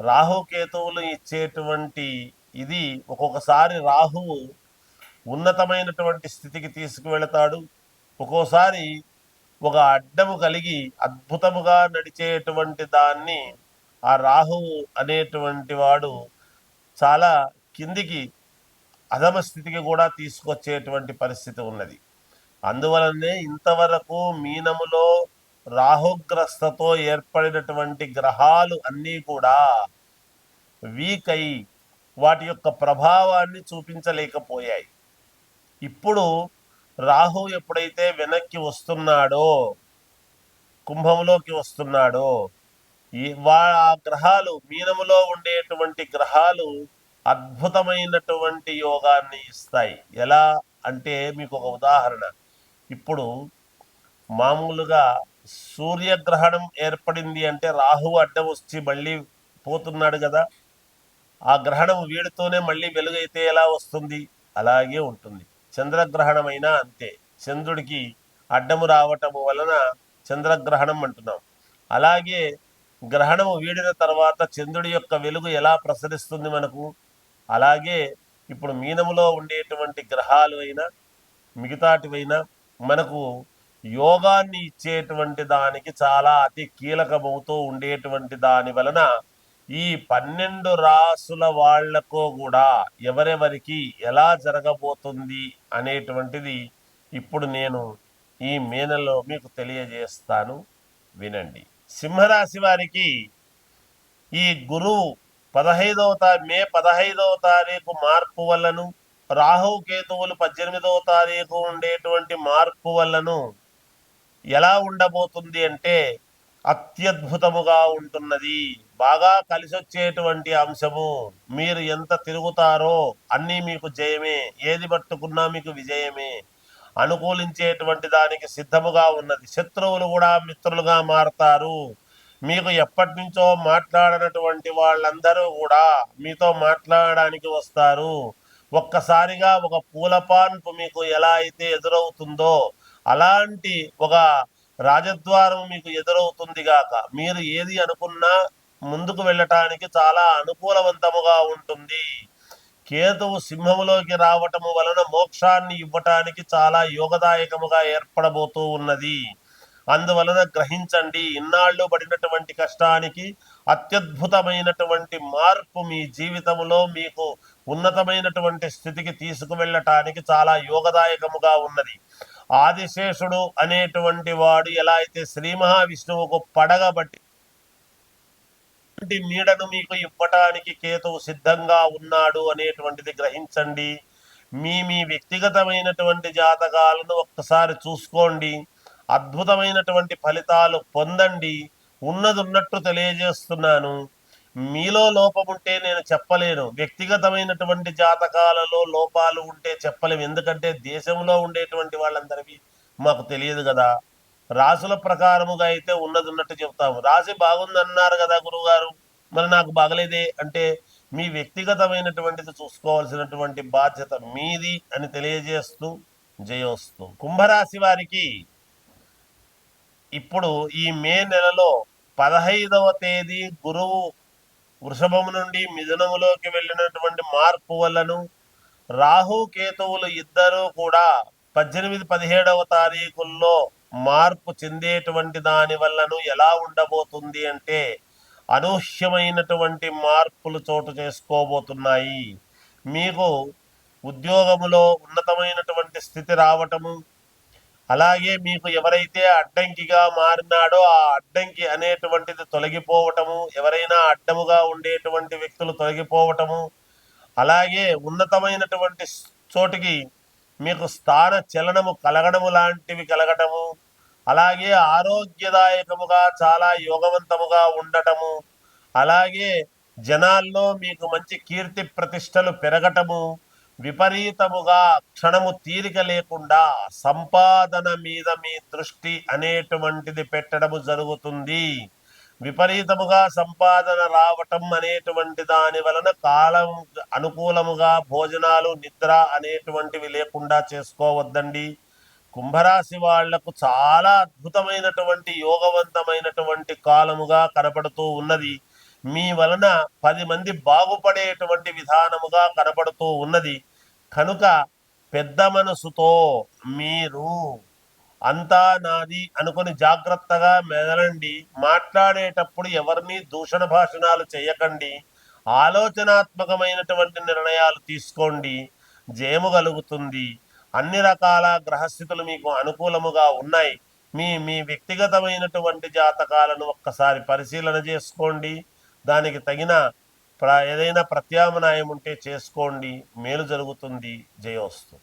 రాహుకేతువులు ఇచ్చేటువంటి ఇది ఒక్కొక్కసారి రాహువు ఉన్నతమైనటువంటి స్థితికి తీసుకువెళతాడు. ఒక్కోసారి ఒక అడ్డము కలిగి అద్భుతముగా నడిచేటువంటి దాన్ని ఆ రాహువు అనేటువంటి వాడు చాలా కిందికి అధమ స్థితికి కూడా తీసుకొచ్చేటువంటి పరిస్థితి ఉన్నది. అందువలనే ఇంతవరకు మీనములో రాహుగ్రస్తతో ఏర్పడినటువంటి గ్రహాలు అన్నీ కూడా వీక్ అయి వాటి యొక్క ప్రభావాన్ని చూపించలేకపోయాయి. ఇప్పుడు రాహు ఎప్పుడైతే వెనక్కి వస్తున్నాడో కుంభంలోకి వస్తున్నాడో ఈ వా ఆ గ్రహాలు మీనములో ఉండేటువంటి గ్రహాలు అద్భుతమైనటువంటి యోగాన్ని ఇస్తాయి. ఎలా అంటే మీకు ఒక ఉదాహరణ. ఇప్పుడు మామూలుగా సూర్యగ్రహణం ఏర్పడింది అంటే రాహువు అడ్డం వచ్చి మళ్ళీ పోతున్నాడు కదా. ఆ గ్రహణం వీడితోనే మళ్ళీ వెలుగైతే ఎలా వస్తుంది? అలాగే ఉంటుంది. చంద్రగ్రహణం అయినా అంతే. చంద్రుడికి అడ్డము రావటము వలన చంద్రగ్రహణం అంటున్నాం. అలాగే గ్రహణము వీడిన తర్వాత చంద్రుడి యొక్క వెలుగు ఎలా ప్రసరిస్తుంది మనకు? అలాగే ఇప్పుడు మీనములో ఉండేటువంటి గ్రహాలు అయినా మిగతాటివైనా మనకు యోగాన్ని ఇచ్చేటువంటి దానికి చాలా అతి కీలకమవుతూ ఉండేటువంటి దాని వలన ఈ పన్నెండు రాసుల వాళ్ళకు కూడా ఎవరెవరికి ఎలా జరగబోతుంది అనేటువంటిది ఇప్పుడు నేను ఈ మీనలో మీకు తెలియజేస్తాను. వినండి. సింహరాశి వారికి ఈ గురువు పదహైదవ తారీ మే పదహైదవ తారీఖు మార్పు వల్లను రాహు కేతువులు పద్దెనిమిదవ తారీఖు ఉండేటువంటి మార్పు వల్లను ఎలా ఉండబోతుంది అంటే అత్యద్భుతముగా ఉంటున్నది. బాగా కలిసి వచ్చేటువంటి అంశము. మీరు ఎంత తిరుగుతారో అన్నీ మీకు జయమే. ఏది పట్టుకున్నా మీకు విజయమే. అనుకూలించేటువంటి దానికి సిద్ధముగా ఉన్నది. శత్రువులు కూడా మిత్రులుగా మారతారు. మీకు ఎప్పటి నుంచో మాట్లాడనటువంటి వాళ్ళందరూ కూడా మీతో మాట్లాడడానికి వస్తారు. ఒక్కసారిగా ఒక పూలపాన్పు మీకు ఎలా అయితే ఎదురవుతుందో అలాంటి ఒక రాజద్వారం మీకు ఎదురవుతుంది గాక. మీరు ఏది అనుకున్నా ముందుకు వెళ్ళటానికి చాలా అనుకూలవంతముగా ఉంటుంది. కేతువు సింహములోకి రావటము వలన మోక్షాన్ని ఇవ్వటానికి చాలా యోగదాయకముగా ఏర్పడబోతూ ఉన్నది. అందువలన గ్రహించండి ఇన్నాళ్ళు పడినటువంటి కష్టానికి అత్యద్భుతమైనటువంటి మార్పు మీ జీవితంలో మీకు ఉన్నతమైనటువంటి స్థితికి తీసుకువెళ్ళటానికి చాలా యోగదాయకముగా ఉన్నది. ఆదిశేషుడు అనేటువంటి వాడు ఎలా అయితే శ్రీ మహావిష్ణువుకు పడగబట్టి నీడను మీకు ఇవ్వటానికి కేతువు సిద్ధంగా ఉన్నాడు అనేటువంటిది గ్రహించండి. మీ మీ వ్యక్తిగతమైనటువంటి జాతకాలను ఒక్కసారి చూసుకోండి. అద్భుతమైనటువంటి ఫలితాలు పొందండి. ఉన్నది ఉన్నట్టు తెలియజేస్తున్నాను. మీలో లోపం ఉంటే నేను చెప్పలేను. వ్యక్తిగతమైనటువంటి జాతకాలలో లోపాలు ఉంటే చెప్పలేము ఎందుకంటే దేశంలో ఉండేటువంటి వాళ్ళందరివి మాకు తెలియదు కదా. రాసుల ప్రకారముగా అయితే ఉన్నది ఉన్నట్టు చెప్తాము. రాశి బాగుందన్నారు కదా గురువుగారు. మరి నాకు బాగలేదే అంటే మీ వ్యక్తిగతమైనటువంటిది చూసుకోవాల్సినటువంటి బాధ్యత మీది అని తెలియజేస్తూ జయోస్తు. కుంభరాశి వారికి ఇప్పుడు ఈ మే నెలలో పదహైదవ తేదీ గురువు వృషభము నుండి మిథునములోకి వెళ్ళినటువంటి మార్పు వల్లను రాహు కేతువులు ఇద్దరూ కూడా పద్దెనిమిది పదిహేడవ తారీఖుల్లో మార్పు చెందేటువంటి దాని వల్లను ఎలా ఉండబోతుంది అంటే అనూహ్యమైనటువంటి మార్పులు చోటు చేసుకోబోతున్నాయి. మీకు ఉద్యోగములో ఉన్నతమైనటువంటి స్థితి రావటము అలాగే మీకు ఎవరైతే అడ్డంకిగా మారినాడో ఆ అడ్డంకి అనేటువంటిది తొలగిపోవటము ఎవరైనా అడ్డముగా ఉండేటువంటి వ్యక్తులు తొలగిపోవటము అలాగే ఉన్నతమైనటువంటి చోటికి మీకు స్థాన చలనము కలగడము లాంటివి కలగటము అలాగే ఆరోగ్యదాయకముగా చాలా యోగవంతముగా ఉండటము అలాగే జనాల్లో మీకు మంచి కీర్తి ప్రతిష్టలు పెరగటము విపరీతముగా క్షణము తీరిక లేకుండా సంపాదన మీద మీ దృష్టి అనేటువంటిది పెట్టడము జరుగుతుంది. విపరీతముగా సంపాదన రావటం అనేటువంటి దాని వలన కాలం అనుకూలముగా భోజనాలు నిద్ర అనేటువంటివి లేకుండా చేసుకోవద్దండి. కుంభరాశి వాళ్ళకు చాలా అద్భుతమైనటువంటి యోగవంతమైనటువంటి కాలముగా కనపడుతూ ఉన్నది. మీ వలన పది మంది బాగుపడేటువంటి విధానముగా కనబడుతూ ఉన్నది. కనుక పెద్ద మనసుతో మీరు అంతా నాది అనుకుని జాగ్రత్తగా మెదలండి. మాట్లాడేటప్పుడు ఎవరిని దూషణ భాషణాలు చేయకండి. ఆలోచనాత్మకమైనటువంటి నిర్ణయాలు తీసుకోండి. జయము కలుగుతుంది. అన్ని రకాల గ్రహస్థితులు మీకు అనుకూలముగా ఉన్నాయి. మీ మీ వ్యక్తిగతమైనటువంటి జాతకాలను ఒక్కసారి పరిశీలన చేసుకోండి. దానికి తగిన ప్ర ఏదైనా ప్రత్యామ్నాయం ఉంటే చేసుకోండి. మేలు జరుగుతుంది. జయోస్తు.